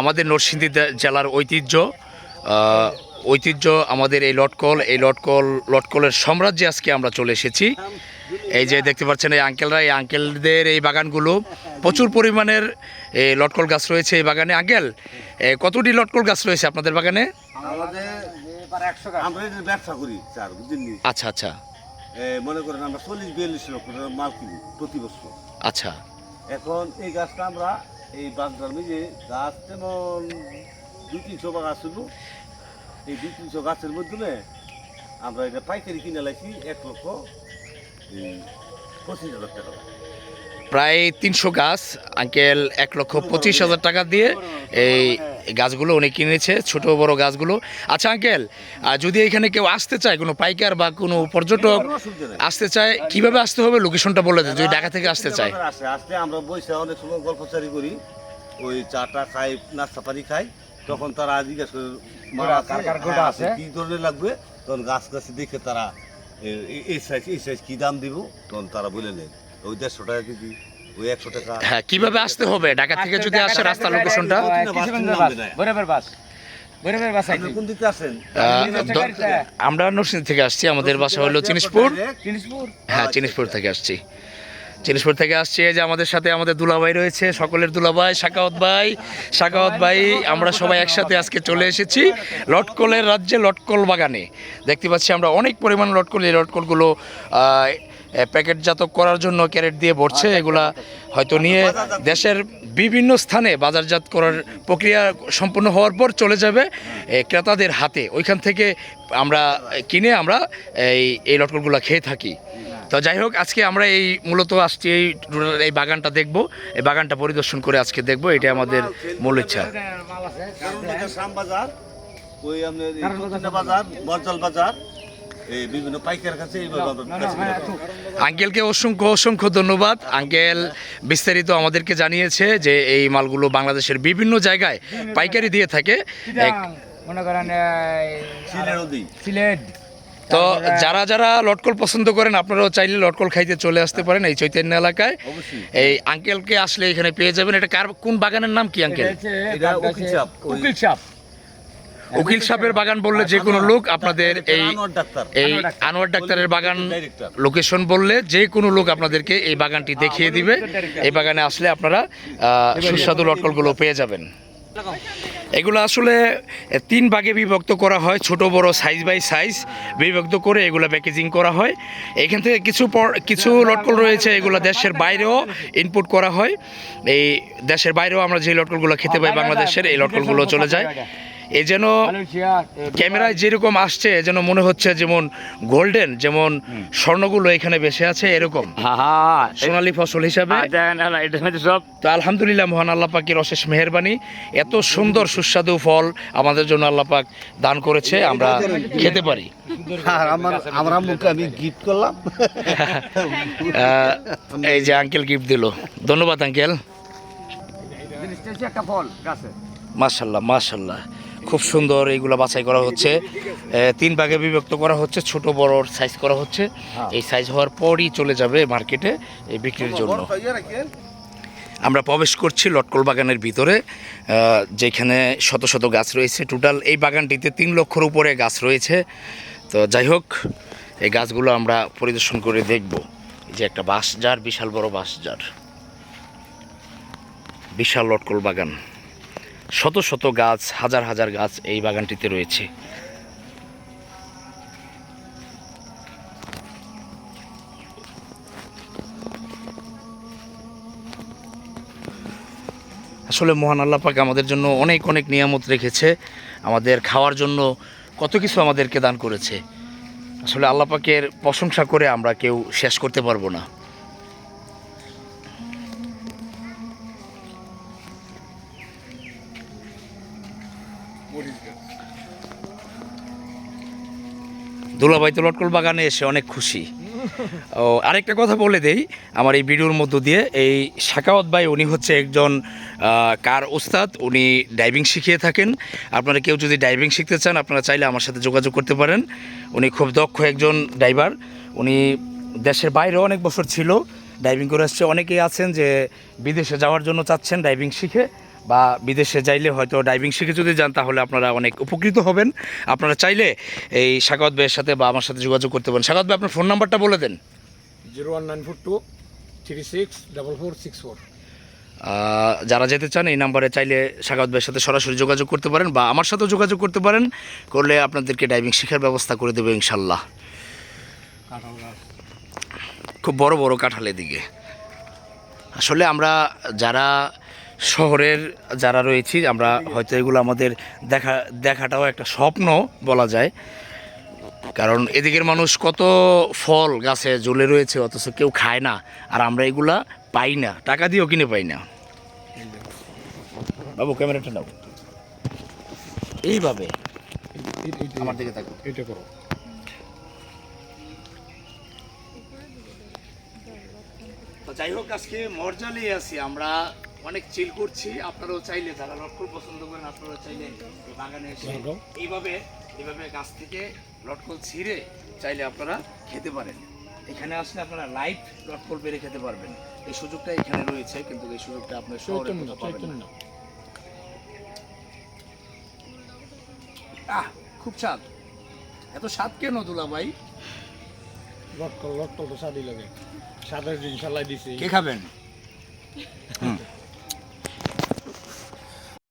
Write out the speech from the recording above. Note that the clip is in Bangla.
আমাদের নরসিংদী জেলার ঐতিহ্য ঐতিহ্য আমাদের এই লটকল এই লটকল লটকলের সাম্রাজ্যে আজকে আমরা চলে এসেছি। এই যে দেখতে পাচ্ছেন এই আঙ্কেলরা এই আঙ্কেলদের এই বাগানগুলো প্রচুর পরিমাণের এই লটকল গাছ রয়েছে এই বাগানে। আঙ্কেল কতটি লটকল গাছ রয়েছে আপনাদের বাগানে? আচ্ছা আচ্ছা। মনে করেন আমরা চল্লিশ বিয়াল্লিশ লক্ষ মাল কিনি প্রতি বছর। আচ্ছা। এখন এই গাছটা আমরা এই বাগদার মিজে গাছ যেমন দু তিনশো বা গাছ ছিল এই দু তিনশো গাছের মাধ্যমে আমরা এটা পাইকারি কিনে লাগছি এক লক্ষ পঁচিশ হাজার টাকা। প্রায় তিনশো গাছ, আঙ্কেল, এক লক্ষ পঁচিশ হাজার টাকা দিয়ে এই গাছগুলো উনি কিনেছে ছোট বড় গাছগুলো আচ্ছা আঙ্কেল আর যদি এখানে কেউ আসতে চায় কোনো পাইকার বা কোনো পর্যটক। আসতে চায় কীভাবে আসতে হবে লোকেশনটা বলে দেয় যদি ঢাকা থেকে আসতে চায় আসে আসতে আমরা বসে অনেক সময় গল্পচারি করি ওই চাটা খাই নাস্তা পানি খাই তখন তারা জিজ্ঞেস করে আছে? কার কার গোটা হ্যাঁ, আছে? কি ধরনের লাগবে তখন গাছ গাছ দেখে তারা এই সাইজ এই সাইজ কি দাম দিব তখন তারা বলে নেন ওই দেড়শো টাকা কেজি ওই একশো টাকা। হ্যাঁ কীভাবে আসতে হবে? ঢাকা থেকে যদি আসে রাস্তা লোকেশনটা? বাস? আমরা নরসিংদী থেকে আসছি আমাদের বাসা হলো চিনিসপুর। হ্যাঁ চিনিসপুর থেকে আসছি। চিনিসপুর থেকে আসছি যে আমাদের সাথে আমাদের দুলাভাই রয়েছে সকলের দুলাভাই শাকাওয়াত ভাই। শাকাওয়াত ভাই আমরা সবাই একসাথে আজকে চলে এসেছি লটকলের রাজ্যে লটকল বাগানে। দেখতে পাচ্ছি আমরা অনেক পরিমাণ লটকল এই লটকলগুলো প্যাকেটজাত করার জন্য ক্যারেট দিয়ে ভরছে এগুলা হয়তো নিয়ে দেশের বিভিন্ন স্থানে বাজারজাত করার প্রক্রিয়া সম্পূর্ণ হওয়ার পর চলে যাবে ক্রেতাদের হাতে। ওইখান থেকে আমরা কিনে আমরা এই এই লটকলগুলো খেয়ে থাকি। তো যাই হোক আজকে আমরা এই মূলত আসছি এই রুরাল এই বাগানটা দেখব এই বাগানটা পরিদর্শন করে আজকে দেখব এটা আমাদের মূল ইচ্ছা। ওই বাজার বরজাল বাজার বিভিন্ন পাইকার কাছে। আঙ্কেলকে অসংখ্য অসংখ্য ধন্যবাদ। আঙ্কেল বিস্তারিত আমাদেরকে জানিয়েছে যে এই মালগুলো বাংলাদেশের বিভিন্ন জায়গায় পাইকারি দিয়ে থাকে। মনে করেন সিলেট তো যারা যারা লটকল পছন্দ করেন আপনারাও চাইলে লটকল খাইতে চলে আসতে পারেন এই চৈতন্য এলাকায়। এই আঙ্কেলকে আসলে এখানে পেয়ে যাবেন। এটা কার কোন বাগানের নাম কি আঙ্কেল? এটা উকিল সাপ, উকিল সাহেবের বাগান বললে যে কোনো লোক আপনাদের এই এই আনোয়ার ডাক্তারের বাগান লোকেশন বললে যে কোনো লোক আপনাদেরকে এই বাগানটি দেখিয়ে দিবে এই বাগানে আসলে আপনারা সুস্বাদু লটকলগুলো পেয়ে যাবেন এগুলো আসলে তিন ভাগে বিভক্ত করা হয় ছোট বড় সাইজ বাই সাইজ বিভক্ত করে এগুলো প্যাকেজিং করা হয় এখান থেকে কিছু পর- কিছু লটকল রয়েছে এগুলো দেশের বাইরেও ইনপুট করা হয় এই দেশের বাইরেও আমরা যে লটকলগুলো খেতে পাই বাংলাদেশের এই লটকলগুলো চলে যায় এই যেন ক্যামেরায় যেরকম আসছে যেন মনে হচ্ছে যেমন গোল্ডেন যেমন স্বর্ণগুলো এখানে বেশি আছে এরকম। সোনালী ফসল হিসাবে। সব। তো আলহামদুলিল্লাহ মহান আল্লাহ পাকের অশেষ মেহেরবানি। এত সুন্দর সুস্বাদু ফল আমাদের জন্য আল্লাহ পাক দান করেছে আমরা খেতে পারি। আর আমার আমরা মুখে আমি গিফট করলাম। এই যে আঙ্কেল গিফট দিল। ধন্যবাদ আঙ্কেল জিনিসটা হচ্ছে খুব সুন্দর এইগুলো বাছাই করা হচ্ছে। তিন ভাগে বিভক্ত করা হচ্ছে ছোট বড় সাইজ করা হচ্ছে। এই সাইজ হওয়ার পরই চলে যাবে মার্কেটে এই বিক্রির জন্য। আমরা প্রবেশ করছি লটকল বাগানের ভিতরে যেখানে শত শত গাছ রয়েছে। টোটাল এই বাগানটিতে তিন লক্ষর উপরে গাছ রয়েছে। তো যাই হোক এই গাছগুলো আমরা পরিদর্শন করে দেখব। যে একটা বাঁশজার বিশাল বড় বাঁশজার বিশাল লটকল বাগান। শত শত গাছ, হাজার হাজার গাছ এই বাগানটিতে রয়েছে। আসলে মহান আল্লাহ পাক আমাদের জন্য অনেক অনেক নিয়ামত রেখেছে। আমাদের খাওয়ার জন্য কত কিছু আমাদেরকে দান করেছে। আসলে আল্লাহ পাকের প্রশংসা করে আমরা কেউ শেষ করতে পারব না। দুলাভাই তো লটকল বাগানে এসে অনেক খুশি। ও, আরেকটা কথা বলে দেই, আমার এই ভিডিওর মধ্য দিয়ে এই শাকাওয়াত ভাই উনি হচ্ছে একজন কার ওস্তাদ, উনি ডাইভিং শিখিয়ে থাকেন। আপনারা কেউ যদি ডাইভিং শিখতে চান, আপনারা চাইলে আমার সাথে যোগাযোগ করতে পারেন। উনি খুব দক্ষ একজন ড্রাইভার। উনি দেশের বাইরেও অনেক বছর ছিল, ডাইভিং করে আসছে। অনেকেই আছেন যে বিদেশে যাওয়ার জন্য চাচ্ছেন, ডাইভিং শিখে। বা বিদেশে যাইলে হয়তো ডাইভিং শিখে যদি যান তাহলে আপনারা অনেক উপকৃত হবেন। আপনারা চাইলে এই সাগত ভাইয়ের সাথে বা আমার সাথে যোগাযোগ করতে পারেন। সাগত ভাই আপনার ফোন নাম্বারটা বলে দেন। Zero one nine four two three six double four six four. যারা যেতে চান এই নাম্বারে চাইলে সাকাওয়াত ভাইয়ের সাথে সরাসরি যোগাযোগ করতে পারেন বা আমার সাথেও যোগাযোগ করতে পারেন। করলে আপনাদেরকে ডাইভিং শেখার ব্যবস্থা করে দেবে ইনশাল্লাহ। খুব বড় বড় কাঁঠালের দিকে। আসলে আমরা যারা শহরের যারা রয়েছি আমরা হয়তো এগুলো আমাদের দেখা দেখাটাও একটা স্বপ্ন বলা যায়। কারণ এদিকের মানুষ কত ফল গাছে ঝুলে রয়েছে অথচ কেউ খায় না আর আমরা এগুলা পাই না টাকা দিয়েও কিনে পাই না। বাবু ক্যামেরাটা নাও। এইভাবে আমার দিকে থাকো এটা করো। যাই হোক আজকে মর্যালেই আছি আমরা অনেক চিল করছি। আপনারাও চাইলে যারা লটকল পছন্দ করেন আপনারাও চাইলে এই বাগানে এসে এইভাবে এইভাবে গাছ থেকে লটকল ছিঁড়ে চাইলে আপনারা খেতে পারেন। এখানে আসলে আপনারা লাইভ লটকল পেরে খেতে পারবেন। এই সুযোগটা এখানে রয়েছে কিন্তু এই সুযোগটা আপনার শহরে পাবেন না। আহ খুব স্বাদ। এত স্বাদ কেন দুলা ভাই? লটকল লটকল তো স্বাদই লাগে। স্বাদের জিনিস আলাই দিছি। কে খাবেন?